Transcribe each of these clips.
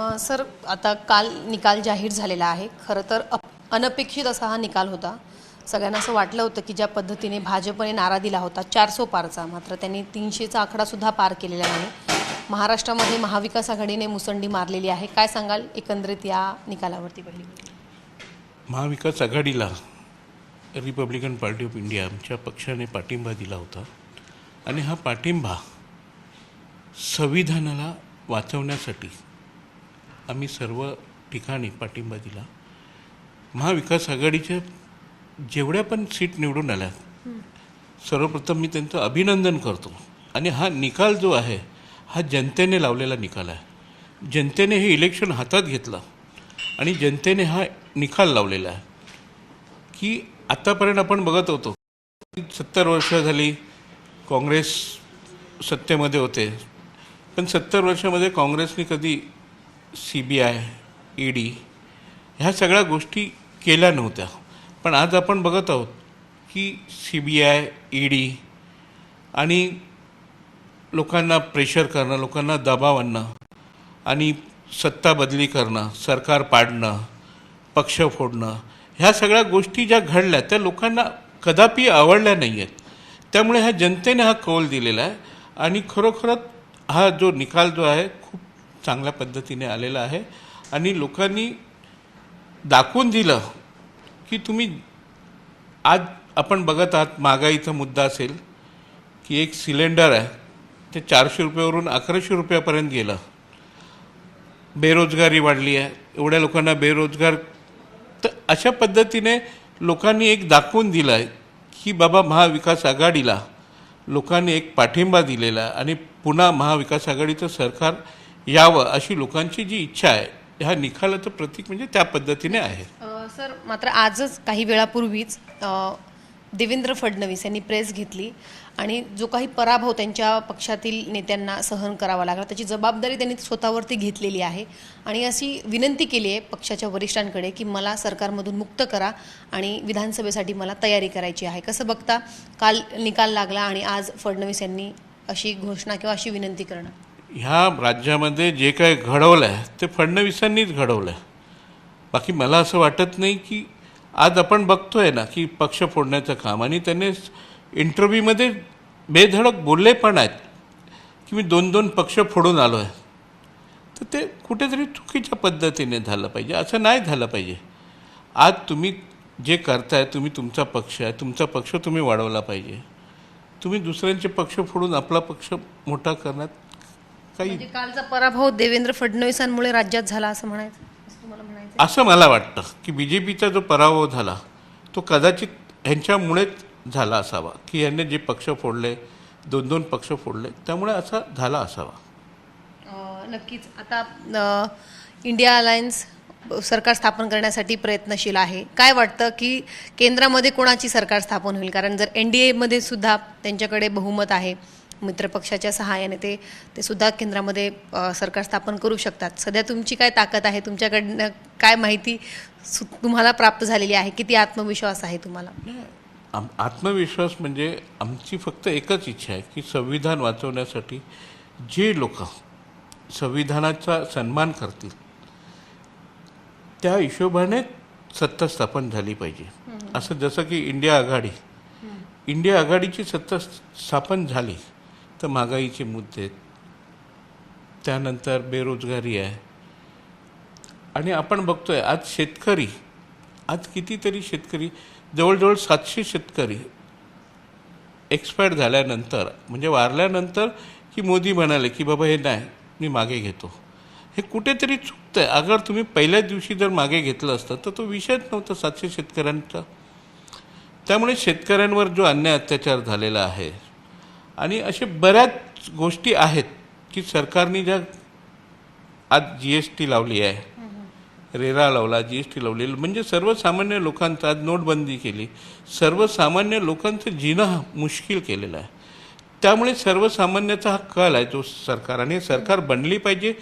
Sir आता काल निकाल जाहीर झालेला आहे. खरं तर अप अनपेक्षित असा हा निकाल होता. सगळ्यांना असं वाटलं होतं की ज्या पद्धतीने भाजपने नारा दिला होता चारसो पारचा. मात्र त्यांनी तीनशेचा आकडासुद्धा पार केलेला नाही. महाराष्ट्रामध्ये महाविकास आघाडीने मुसंडी मारलेली आहे. काय सांगाल एकंदरीत या निकालावरती पहिली महाविकास आघाडीला रिपब्लिकन पार्टी ऑफ इंडिया आमच्या पक्षाने पाठिंबा दिला होता. आणि हा पाठिंबा संविधानाला वाचवण्यासाठी आम्ही सर्व ठिकाणी पाठिंबा दिला. महाविकास आघाडीच्या जेवढ्या पण सीट निवडून आल्या सर्वप्रथम मी त्यांचं अभिनंदन करतो. आणि हा निकाल जो आहे हा जनतेने लावलेला निकाल आहे. जनतेने हे इलेक्शन हातात घेतलं आणि जनतेने हा निकाल लावलेला आहे. की आत्तापर्यंत आपण बघत होतो सत्तर वर्ष झाली काँग्रेस सत्तेमध्ये होते. पण सत्तर वर्षामध्ये काँग्रेसने कधी C B I E D ह्या सगळ्या गोष्टी केल्या नव्हत्या. पण आज आपण बघत आहोत की C B I E D आणि लोकांना प्रेशर करणं लोकांना दबाव आणणं आणि सत्ता बदली करणं सरकार पाडणं पक्ष फोडणं ह्या सगळ्या गोष्टी ज्या घडल्या त्या लोकांना कदापि आवडल्या नाही आहेत त्यामुळे ह्या जनतेने हा कौल दिलेला आहे आणि खरोखरच हा जो निकाल जो आहे खूप चांगल्या पद्धतीने आलेला आहे. आणि लोकांनी दाखवून दिलं की तुम्ही आज आपण बघत आहात महागाईचा मुद्दा असेल की एक सिलेंडर आहे ते चारशे रुपयावरून अकराशे रुपयापर्यंत गेलं. बेरोजगारी वाढली आहे. एवढ्या लोकांना बेरोजगार तर अशा पद्धतीने लोकांनी एक दाखवून दिलं आहे की बाबा महाविकास आघाडीला लोकांनी एक पाठिंबा दिलेला आणि पुन्हा महाविकास आघाडीचं सरकार यावं अशी लोकांची जी इच्छा आहे ह्या निकालाचं प्रतीक म्हणजे त्या पद्धतीने आहे. सर मात्र आजच काही वेळापूर्वीच देवेंद्र फडणवीस यांनी प्रेस घेतली आणि जो काही पराभव त्यांच्या पक्षातील नेत्यांना सहन करावा लागला त्याची जबाबदारी त्यांनी स्वतःवरती घेतलेली आहे. आणि अशी विनंती केली आहे पक्षाच्या वरिष्ठांकडे की मला सरकारमधून मुक्त करा आणि विधानसभेसाठी मला तयारी करायची आहे. कसं बघता काल निकाल लागला आणि आज फडणवीस यांनी अशी घोषणा किंवा अशी विनंती करणं? ह्या राज्यामध्ये जे काय घडवलं आहे ते फडणवीसांनीच घडवलं आहे बाकी मला असं वाटत नाही की आज आपण बघतो आहे ना की पक्ष फोडण्याचं काम. आणि त्याने इंटरव्ह्यूमध्ये बेधडक बोलले पण आहेत की मी दोन दोन पक्ष फोडून आलो आहे तर ते कुठेतरी चुकीच्या पद्धतीने झालं पाहिजे. असं नाही झालं पाहिजे. आज तुम्ही जे करताय तुम्ही तुमचा पक्ष आहे तुमचा पक्ष तुम्ही वाढवला पाहिजे. तुम्ही दुसऱ्यांचे पक्ष फोडून आपला पक्ष मोठा करण्यात काही म्हणजे कालचा पराभव देवेंद्र फडणवीसांमुळे राज्यात झाला असं म्हणायचं असं तुम्हाला म्हणायचं असं मला वाटतं की बी जे पीचा जो पराभव झाला तो कदाचित ह्यांच्यामुळेच झाला असावा. की यांनी जे पक्ष फोडले दोन दोन पक्ष फोडले त्यामुळे असा झाला असावा. अ, नक्कीच. आता अ, इंडिया अलायन्स सरकार स्थापन करण्यासाठी प्रयत्नशील आहे. काय वाटतं की केंद्रामध्ये कोणाची सरकार स्थापन होईल? कारण जर एन डी एमध्ये सुद्धा त्यांच्याकडे बहुमत आहे मित्रपक्षाच्या सहाय्याने ते ते सुद्धा केंद्रामध्ये सरकार स्थापन करू शकतात. सध्या तुमची काय ताकद आहे? तुमच्याकडनं काय माहिती सु- तुम्हाला प्राप्त झालेली आहे? किती आत्मविश्वास आहे तुम्हाला? आम आत्मविश्वास म्हणजे आमची फक्त एकच इच्छा आहे की संविधान वाचवण्यासाठी जे लोक संविधानाचा सन्मान करतील त्या हिशोबाने सत्ता स्थापन झाली पाहिजे. असं जसं की इंडिया आघाडी. इंडिया आघाडीची सत्ता स्थापन झाली. तर महागाईचे मुद्दे आहेत. त्यानंतर बेरोजगारी आहे. आणि आपण बघतोय आज शेतकरी आज कितीतरी शेतकरी जवळजवळ सातशे शेतकरी एक्सपायर झाल्यानंतर म्हणजे वारल्यानंतर की मोदी म्हणाले की बाबा हे नाही मी मागे घेतो. हे कुठेतरी चुकतं आहे अगर तुम्ही पहिल्या दिवशी जर मागे घेतलं असतं तर तो विषयच नव्हता सातशे शेतकऱ्यांचा. त्यामुळे शेतकऱ्यांवर जो अन्याय अत्याचार झालेला आहे आणि असे बऱ्याच गोष्टी आहेत की सरकारने ज्या आज जी एस टी लावली आहे. रेरा लावला जी एस टी लावली म्हणजे सर्वसामान्य लोकांचा आज नोटबंदी केली. सर्वसामान्य लोकांचं जिणं मुश्किल केलेलं आहे. त्यामुळे सर्वसामान्याचा हा कल आहे जो सरकार. आणि सरकार बनली पाहिजे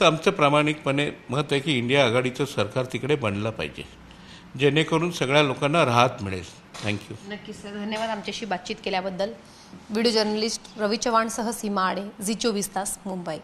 तर आमचं प्रामाणिकपणे मत आहे की इंडिया आघाडीचं सरकार तिकडे बनलं पाहिजे. जेणेकरून सगळ्या लोकांना राहत मिळेल. थँक्यू नक्कीच सर धन्यवाद आमच्याशी बातचीत केल्याबद्दल. व्हिडिओ जर्नलिस्ट रवी चव्हाणसह सीमा आडे झी चोवीस तास मुंबई.